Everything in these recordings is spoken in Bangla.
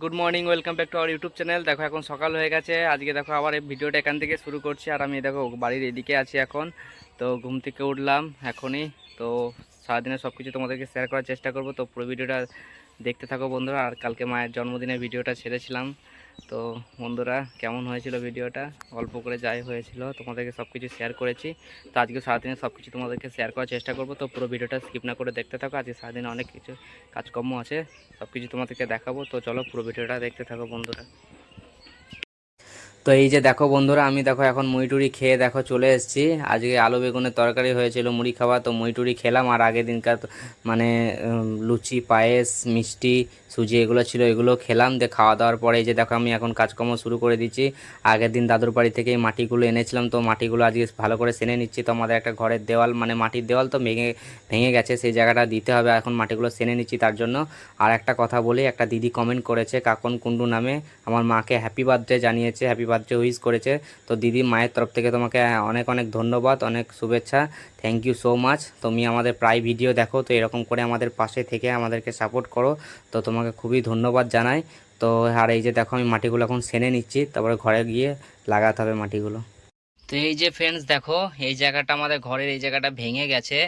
Good morning welcome back to our YouTube channel দেখো, এখন সকাল হয়ে গেছে। আজকে দেখো, আবার এই ভিডিওটা এখান থেকে শুরু করছি। আর আমি দেখো, বাড়ির এদিকে আছি এখন। তো ঘুম থেকে উঠলাম এখনই। তো সারাদিনের সব কিছু তোমাদেরকে শেয়ার করার চেষ্টা করব। তো পুরো ভিডিওটা দেখতে থাকো বন্ধুরা। আর কালকে মায়ের জন্মদিনের ভিডিওটা ছেড়েছিলাম। তো বন্ধুরা, কেমন হয়েছিল ভিডিওটা? অল্প করে যাই হয়েছিল, তোমাদেরকে সব কিছু শেয়ার করেছি। তো আজকে সারাদিনে সব কিছু তোমাদেরকে শেয়ার করার চেষ্টা করব, তো পুরো ভিডিওটা স্কিপ না করে দেখতে থাকো। আজকে সারাদিনে অনেক কিছু কাজকর্ম আছে সব কিছু তোমাদেরকে দেখাবো। তো চলো পুরো ভিডিওটা দেখতে থাকো বন্ধুরা। তো এই যে দেখো বন্ধুরা, আমি দেখো এখন মুড়ি খেয়ে দেখো চলে এসেছি। আজকে আলু বেগুনের তরকারি হয়েছিল, মুড়ি খাওয়া, তো মুড়ি খেলাম। আর আগের দিনকার মানে লুচি, পায়েস, মিষ্টি, সুজি এগুলো ছিল, এগুলো খেলাম। দিয়ে খাওয়া দাওয়ার পরে এই যে দেখো আমি এখন কাজকর্ম শুরু করে দিচ্ছি। আগের দিন দাদুর বাড়ি থেকে মাটিগুলো এনেছিলাম, তো মাটিগুলো আজকে ভালো করে সেনে নিচ্ছি। তো আমাদের একটা ঘরের দেওয়াল মানে মাটির দেওয়াল তো ভেঙে ভেঙে গেছে, সেই জায়গাটা দিতে হবে। এখন মাটিগুলো সেনে নিচ্ছি তার জন্য। আর একটা কথা বলি, একটা দিদি কমেন্ট করেছে, কাকন কুন্ডু নামে। আমার মাকে হ্যাপি বার্থডে জানিয়েছে হ্যাপি উইশ করেছে। তো দিদি মায়ের তরফ থেকে তোমাকে অনেক অনেক ধন্যবাদ, অনেক শুভেচ্ছা। থ্যাংক ইউ সো মাচ তুমি আমাদের প্রায় ভিডিও দেখো, তো এরকম করে আমাদের পাশে থেকে আমাদেরকে সাপোর্ট করো। তো তোমাকে খুবই ধন্যবাদ জানাই। তো আর এই যে দেখো, আমি মাটিগুলো এখন সেনে নিচ্ছি, তারপরে ঘরে গিয়ে লাগাতে হবে মাটিগুলো। তো এই যে ফ্রেন্ডস দেখো, এই জায়গাটা আমাদের ঘরের এই জায়গাটা ভেঙে গেছে।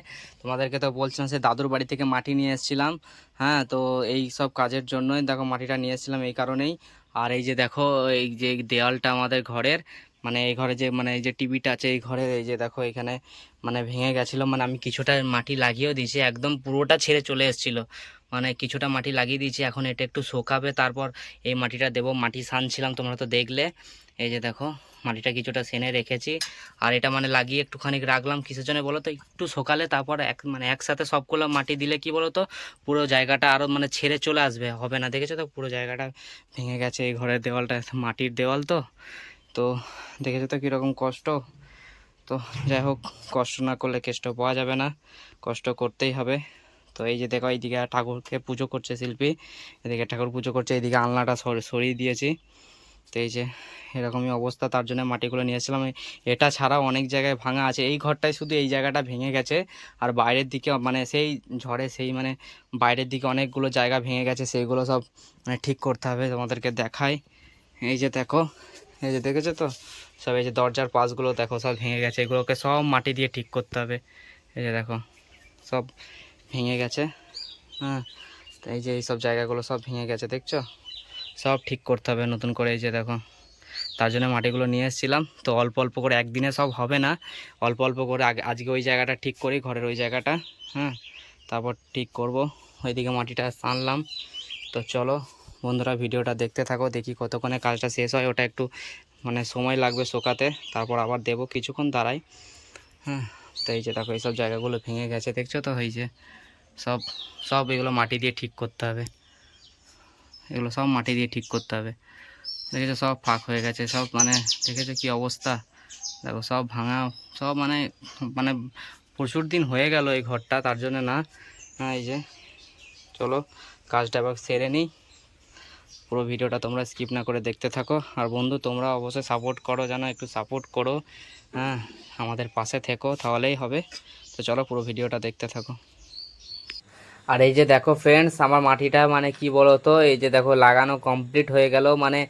তোমাদেরকে তো বলছিলাম সে দাদুর বাড়ি থেকে মাটি নিয়ে এসেছিলাম। হ্যাঁ তো এই সব কাজের জন্যই দেখো মাটিটা নিয়ে এসেছিলাম, এই কারণেই। আর এই যে দেখো, এই যে দেওয়ালটা আমাদের ঘরের মানে এই ঘরে যে মানে এই যে টিভিটা আছে এই ঘরে এই যে দেখো এখানে মানে ভেঙে গেছিল মানে আমি কিছুটা মাটি লাগিয়েও দিয়েছি, একদম পুরোটা ছেড়ে চলে এসেছিল। মানে কিছুটা মাটি লাগিয়ে দিয়েছি, এখন এটা একটু শোকাবে, তারপর এই মাটিটা দেবো, মাটি সানছিলাম, তোমরা তো দেখলে। এই যে দেখো মাটিটা কিছুটা সেনে রেখেছি। আর এটা মানে লাগিয়ে একটুখানি রাখলাম কিসের জন্য বলো তো একটু সকালে তারপর এক মানে একসাথে সবগুলো মাটি দিলে কি বলো তো পুরো জায়গাটা আরও মানে ছেড়ে চলে আসবে, হবে না, দেখেছ তো? পুরো জায়গাটা ভেঙে গেছে এই ঘরের দেওয়ালটা, মাটির দেওয়াল তো। তো দেখেছ তো কীরকম কষ্ট? তো যাই হোক, কষ্ট না করলে কেষ্ট পাওয়া যাবে না, কষ্ট করতেই হবে। তো এই যে দেখো, এইদিকে ঠাকুরকে পুজো করছে শিল্পী, এদিকে ঠাকুর পুজো করছে, এইদিকে আলনাটা সর- সরিয়ে দিয়েছি। তো এই যে এরকমই অবস্থা, তার জন্য মাটিগুলো নিয়ে এসেছিলাম। এটা ছাড়াও অনেক জায়গায় ভাঙা আছে। এই ঘরটায় শুধু এই জায়গাটা ভেঙে গেছে। আর বাইরের দিকে মানে সেই ঝড়ে সেই মানে বাইরের দিকে অনেকগুলো জায়গা ভেঙে গেছে। সেইগুলো সব মানে ঠিক করতে হবে তোমাদেরকে দেখাই। এই যে দেখো, এই যে দেখেছ তো? সব এই যে দরজার পাশগুলো দেখো, সব ভেঙে গেছে। এগুলোকে সব মাটি দিয়ে ঠিক করতে হবে। এই যে দেখো, সব ভেঙে গেছে। হ্যাঁ তো এই যে এই সব জায়গাগুলো সব ভেঙে গেছে, দেখছ? সব ঠিক করতে হবে নতুন করে এই যে দেখো। তার জন্য মাটিগুলো নিয়ে এসেছিলাম। তো অল্প অল্প করে একদিনে সব হবে না। অল্প অল্প করে আগে আজকে ওই জায়গাটা ঠিক করি, ঘরের ওই জায়গাটা হ্যাঁ? তারপর ঠিক করব। ওইদিকে মাটিটা আনলাম। তো চলো বন্ধুরা, ভিডিওটা দেখতে থাকো, দেখি কতক্ষণে কাজটা শেষ হয়। ওটা একটু মানে সময় লাগবে শোকাতে। তারপর আবার দেবো কিছুক্ষণ দাঁড়াই হ্যাঁ? তো এই যে দেখো, এইসব জায়গাগুলো ভেঙে গেছে, দেখছ তো? এই যে সব সব এগুলো মাটি দিয়ে ঠিক করতে হবে। এগুলো সব মাটি দিয়ে ঠিক করতে হবে। দেখেছ সব ফাঁক হয়ে গেছে, সব মানে দেখেছ কি অবস্থা? দেখো সব ভাঙা, সব মানে মানে প্রচুর দিন হয়ে গেল এই ঘরটা, তার জন্য না। হ্যাঁ এই যে, চলো কাজটা এবার সেরে নিই। পুরো ভিডিওটা তোমরা স্কিপ না করে দেখতে থাকো। আর বন্ধু, তোমরা অবশ্যই সাপোর্ট করো, যেন একটু সাপোর্ট করো। হ্যাঁ আমাদের পাশে থেকো, তাহলেই হবে। তো চলো পুরো ভিডিওটা দেখতে থাকো। আর এই যে দেখো ফ্রেন্ডস আমার মাটিটা মানে কি বলো তো এই যে দেখো লাগানো কমপ্লিট হয়ে গেল মানে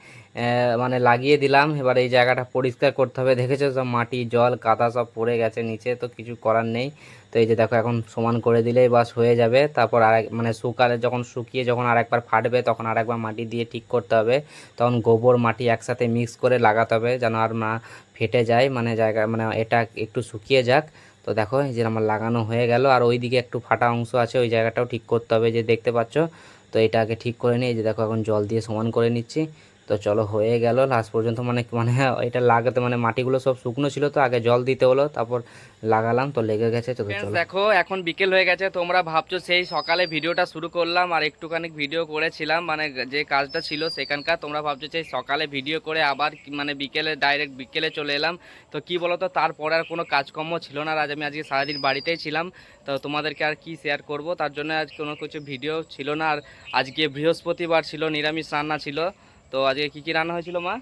মানে লাগিয়ে দিলাম। এবার এই জায়গাটা পরিষ্কার করতে হবে। দেখেছ সব মাটি, জল, কাদা সব পড়ে গেছে নিচে, তো কিছু করার নেই। তো এই যে দেখো এখন সমান করে দিলেই বাস হয়ে যাবে। তারপর আর মানে শুকালে যখন শুকিয়ে যখন আরেকবার ফাটবে, তখন আরেকবার মাটি দিয়ে ঠিক করতে হবে। তখন গোবর, মাটি একসাথে মিক্স করে লাগাতে হবে যেন আর না ফেটে যায়। মানে জায়গা মানে এটা একটু শুকিয়ে যাক। তো দেখো, এই যে আমার লাগানো হয়ে গেল। আর ওই দিকে একটু ফাটা অংশ আছে, ওই জায়গাটাও ঠিক করতে হবে যে দেখতে পাচ্ছ। তো এটা আগে ঠিক করে নিই যে দেখো, এখন জল দিয়ে সমান করে নিচ্ছি। তো চলো হয়ে গেল। লাস্ট পর্যন্ত মানে মানে এটা লাগাতে মানে মাটিগুলো সব শুকনো ছিল তো আগে জল দিতে হলো তারপর লাগালাম তো লেগে গেছে তো চলো। দেখো এখন বিকেল হয়ে গেছে তোমরা ভাবছ সেই সকালে ভিডিওটা শুরু করলাম আর একটুখানি ভিডিও করেছিলাম মানে যে কাজটা ছিল সেখানকার তোমরা ভাবছ সেই সকালে ভিডিও করে আবার মানে বিকেলে ডাইরেক্ট বিকেলে চলে এলাম। তো কি বলো তো তারপরে আর কোনো কাজকর্ম ছিল না আর আজ আমি আজকে সারাদিন বাড়িতেই ছিলাম। তো তোমাদেরকে আর কি শেয়ার করব তার জন্য আজ কোনো কিছু ভিডিও ছিল না আর আজকে বৃহস্পতিবার ছিল নিরামিষ রান্না ছিল। তো আজকে কি কি রান্না হয়েছিল মা?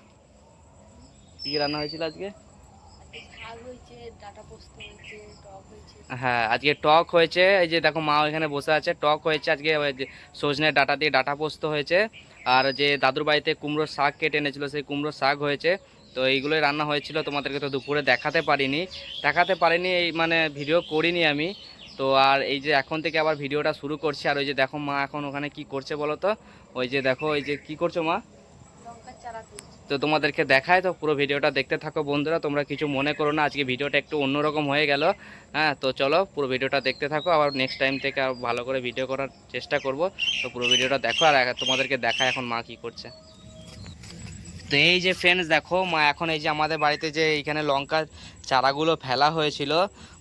কি কি রান্না হয়েছিল আজকে? হ্যাঁ আজকে টক হয়েছে। এই যে দেখো মা ওইখানে বসে আছে। টক হয়েছে আজকে সজনে ডাটা দিয়ে ডাটা পোস্ত হয়েছে। আর যে দাদুর বাড়িতে কুমড়োর শাক কেটে এনেছিল সেই কুমড়োর শাক হয়েছে। তো এইগুলোই রান্না হয়েছিল। তোমাদেরকে তো দুপুরে দেখাতে পারিনি। দেখাতে পারিনি এই মানে ভিডিও করিনি আমি। তো আর এই যে এখন থেকে আবার ভিডিওটা শুরু করছি। আর ওই যে দেখো মা এখন ওখানে কি করছে বলো তো? ওই যে দেখো ওই যে কি করছ মা? তো তোমাদেরকে দেখায়, তো পুরো ভিডিওটা দেখতে থাকো বন্ধুরা, তোমরা কিছু মনে করো না, আজকে ভিডিওটা একটু অন্যরকম হয়ে গেল। হ্যাঁ তো চলো পুরো ভিডিওটা দেখতে থাকো, আবার নেক্সট টাইম থেকে আর ভালো করে ভিডিও করার চেষ্টা করব। তো পুরো ভিডিওটা দেখো, আর তোমাদেরকে দেখায় এখন মা কি করছে। তো এই যে ফ্রেন্ডস দেখো, মা এখন এই যে আমাদের বাড়িতে যে এইখানে লঙ্কা চারাগুলো ফেলা হয়েছিল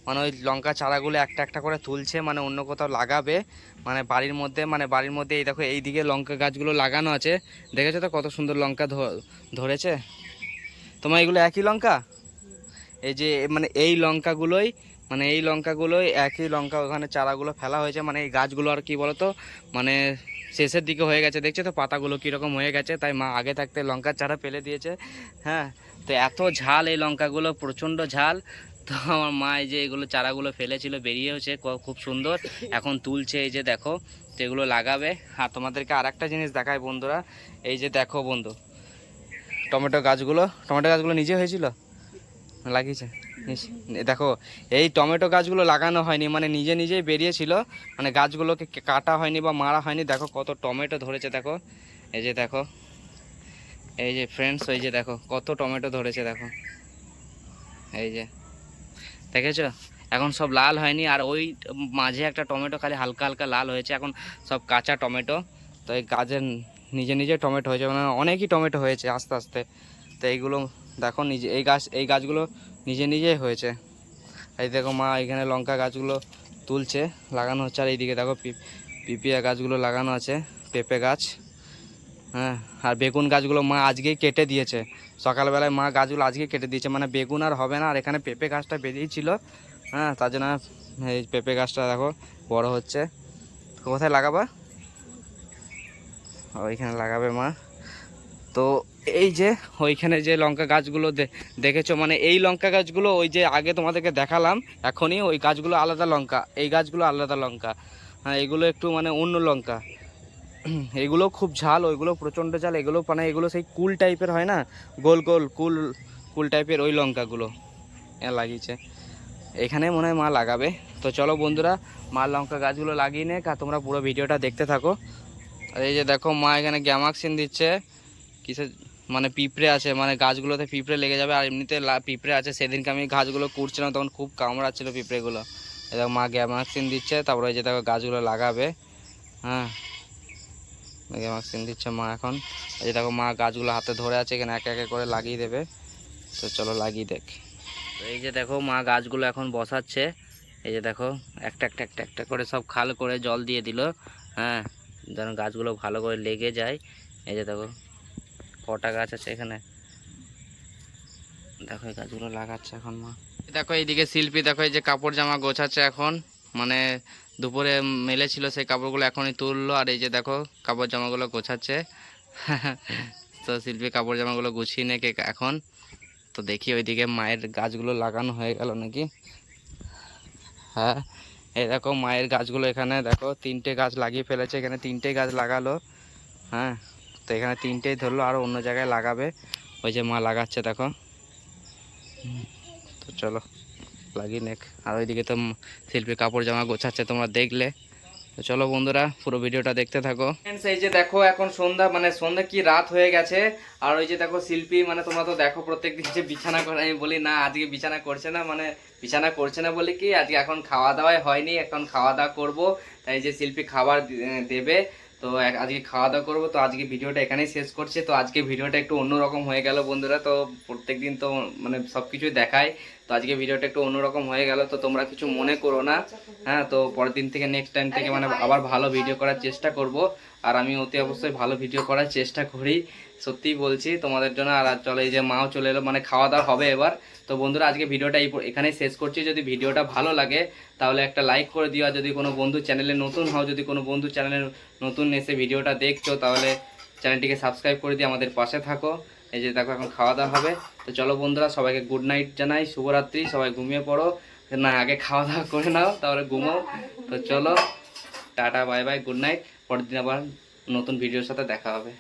মানে ওই লঙ্কা চারাগুলো একটা একটা করে তুলছে মানে অন্য কোথাও লাগাবে। মানে বাড়ির মধ্যে মানে বাড়ির মধ্যে এই দেখো, এই দিকে লঙ্কা গাছগুলো লাগানো আছে। দেখেছ তো কত সুন্দর লঙ্কা ধরেছে? তোমার এগুলো একই লঙ্কা? এই যে মানে এই লঙ্কাগুলোই মানে এই লঙ্কাগুলোই একই লঙ্কা ওখানে চারাগুলো ফেলা হয়েছে। মানে এই গাছগুলো আর কি বলতো মানে শেষের দিকে হয়ে গেছে। দেখছ তো পাতাগুলো কীরকম হয়ে গেছে, তাই মা আগে থাকতে লঙ্কার চারা ফেলে দিয়েছে। হ্যাঁ তো এত ঝাল এই লঙ্কাগুলো, প্রচণ্ড ঝাল। তো আমার মা এই যে এগুলো চারাগুলো ফেলেছিল বেরিয়েছে ক- খুব সুন্দর। এখন তুলছে এই যে দেখো, তো এগুলো লাগাবে। আর তোমাদেরকে আর একটা জিনিস দেখায় বন্ধুরা, এই যে দেখো বন্ধু, টমেটো গাছগুলো টমেটো গাছগুলো নিজে হয়েছিল? লাগিয়েছে? দেখো, এই টমেটো গাছগুলো লাগানো হয়নি মানে নিজে নিজেই বেরিয়েছিল মানে গাছগুলোকে কাটা হয়নি বা মারা হয়নি। দেখো কত টমেটো ধরেছে, দেখো, এই যে দেখো, এই যে ফ্রেন্ডস এই যে দেখো, কত টমেটো ধরেছে, দেখো, এই যে। দেখেছ? এখন সব লাল হয়নি, আর ওই মাঝে একটা টমেটো খালি হালকা হালকা লাল হয়েছে, এখন সব কাঁচা টমেটো। তো এই গাছের নিজে নিজে টমেটো হয়েছে মানে অনেকই টমেটো হয়েছে আস্তে আস্তে। তো এইগুলো দেখো নিজে, এই গাছ, এই গাছগুলো নিজে নিজেই হয়েছে। এই দেখো মা, এখানে লঙ্কা গাছগুলো তুলছে, লাগানো হচ্ছে, আর এইদিকে দেখো পিপিয়া গাছগুলো লাগানো আছে, পেঁপে গাছ। হ্যাঁ আর বেগুন গাছগুলো মা আজকেই কেটে দিয়েছে। সকালবেলায় মা গাছগুলো আজকে কেটে দিয়েছে। মানে বেগুন আর হবে না, আর এখানে পেঁপে গাছটা বেরিয়েছিল হ্যাঁ তার জন্য এই পেঁপে গাছটা দেখো, বড় হচ্ছে। কোথায় লাগাবা? ওইখানে লাগাবে মা। তো এই যে, ওইখানে যে লঙ্কা গাছগুলো দেখেছ? মানে এই লঙ্কা গাছগুলো ওই যে আগে তোমাদেরকে দেখালাম, এখনই ওই গাছগুলো আলাদা লঙ্কা, এই গাছগুলো আলাদা লঙ্কা। হ্যাঁ এগুলো একটু মানে অন্য লঙ্কা। এগুলো খুব ঝাল, ওইগুলো প্রচণ্ড ঝাল, এগুলো মানে এগুলো সেই কুল টাইপের হয় না? গোল গোল, কুল কুল টাইপের ওই লঙ্কাগুলো এ লাগিয়েছে। এখানে মনে হয় মা লাগাবে। তো চলো বন্ধুরা, মা লঙ্কা গাছগুলো লাগিয়ে নে তোমরা পুরো ভিডিওটা দেখতে থাকো। আর এই যে দেখো, মা এখানে গ্যামাক্সিন দিচ্ছে। কিসের মানে পিঁপড়ে আছে মানে গাছগুলোতে পিঁপড়ে লেগে যাবে, আর এমনিতে পিঁপড়ে আছে। সেদিনকে আমি গাছগুলো কুড়ছিলাম তখন খুব কামড়াচ্ছিল পিঁপড়েগুলো। এই দেখো মা গ্যামাক্সিন দিচ্ছে, তারপরে যে দেখো গাছগুলো লাগাবে। হ্যাঁ। গ্যামাক্সিন দিচ্ছে মা এখন। এই দেখো মা গাছগুলো হাতে ধরে আছে এখানে, একে একে করে লাগিয়ে দেবে। তো চলো লাগিয়ে দেখ। এই যে দেখো মা গাছগুলো এখন বসাচ্ছে। এই যে দেখো, একটা একটা একটা একটা করে সব খাল করে জল দিয়ে দিল। হ্যাঁ যেন গাছগুলো ভালো করে লেগে যায়। এই যে দেখো, কটা গাছ আছে এখানে? দেখো এই গাছগুলো লাগাচ্ছে এখন মা। দেখো এইদিকে শিল্পী, দেখো এই যে কাপড় জামা গোছাচ্ছে এখন। মানে দুপুরে মেলেছিল সেই কাপড়গুলো এখনই তুললো আর এই যে দেখো কাপড় জামাগুলো গোছাচ্ছে। তো শিল্পী কাপড় জামাগুলো গুছিয়ে নেকে এখন। তো দেখি ওইদিকে মায়ের গাছগুলো লাগানো হয়ে গেল নাকি? হ্যাঁ এই দেখো মায়ের গাছগুলো এখানে দেখো তিনটে গাছ লাগিয়ে ফেলেছে এখানে তিনটে গাছ লাগালো। হ্যাঁ তো এখানে তিনটেই ধরলো আর অন্য জায়গায় লাগাবে। ওই যে মা লাগাচ্ছে দেখো। তো চলো। লাগিয়ে নেক। আর ওইদিকে তো শিল্পী কাপড় জামা গোছাচ্ছে, তোমরা দেখলে। তো চলো বন্ধুরা, পুরো ভিডিওটা দেখতে থাকো। এই যে দেখো এখন সন্ধ্যা মানে সন্ধ্যা কি রাত হয়ে গেছে। আর ওই যে দেখো শিল্পী মানে তোমরা তো দেখো প্রত্যেকদিন যে বিছানা করে, আমি বলি না, আজকে বিছানা করছে না মানে বিছানা করছে না বলে কি, আজকে এখন খাওয়া দাওয়াই হয়নি, এখন খাওয়া দাওয়া করব। তাই যে শিল্পী খাবার দেবে, তো আজকে খাওয়া দাওয়া করব। তো আজকে ভিডিওটা এখানেই শেষ করছে। তো আজকে ভিডিওটা একটু অন্যরকম হয়ে গেল বন্ধুরা। তো প্রত্যেকদিন তো মানে সব কিছুই দেখায়। তো আজকে ভিডিওটা একটু অন্যরকম হয়ে গেল তো তোমরা কিছু মনে করো না। হ্যাঁ তো পরের দিন থেকে নেক্সট টাইম থেকে মানে আবার ভালো ভিডিও করার চেষ্টা করব। আর আমি অতি অবশ্যই ভালো ভিডিও করার চেষ্টা করি সত্যিই বলছি তোমাদের জন্য। আর আর চলো এই যে মাও চলে এলো মানে খাওয়া দাওয়া হবে এবার। তো বন্ধুরা আজকে ভিডিওটা এই এখানেই শেষ করছি। যদি ভিডিওটা ভালো লাগে তাহলে একটা লাইক করে দিও। আর যদি কোনো বন্ধু চ্যানেলে নতুন হও যদি কোনো বন্ধু চ্যানেলে নতুন এসে ভিডিওটা দেখছ তাহলে চ্যানেলটিকে সাবস্ক্রাইব করে দিয়ে আমাদের পাশে থাকো। এই যে দেখো এখন খাওয়া দাওয়া হবে। তো চলো বন্ধুরা, সবাইকে গুড নাইট জানাই, শুভরাত্রি, সবাই ঘুমিয়ে পড়ো। না, আগে খাওয়া দাওয়া করে নাও, তারপরে ঘুমো তো চলো, tata bye bye good night পরের দিন আবার নতুন ভিডিওর সাথে দেখা হবে।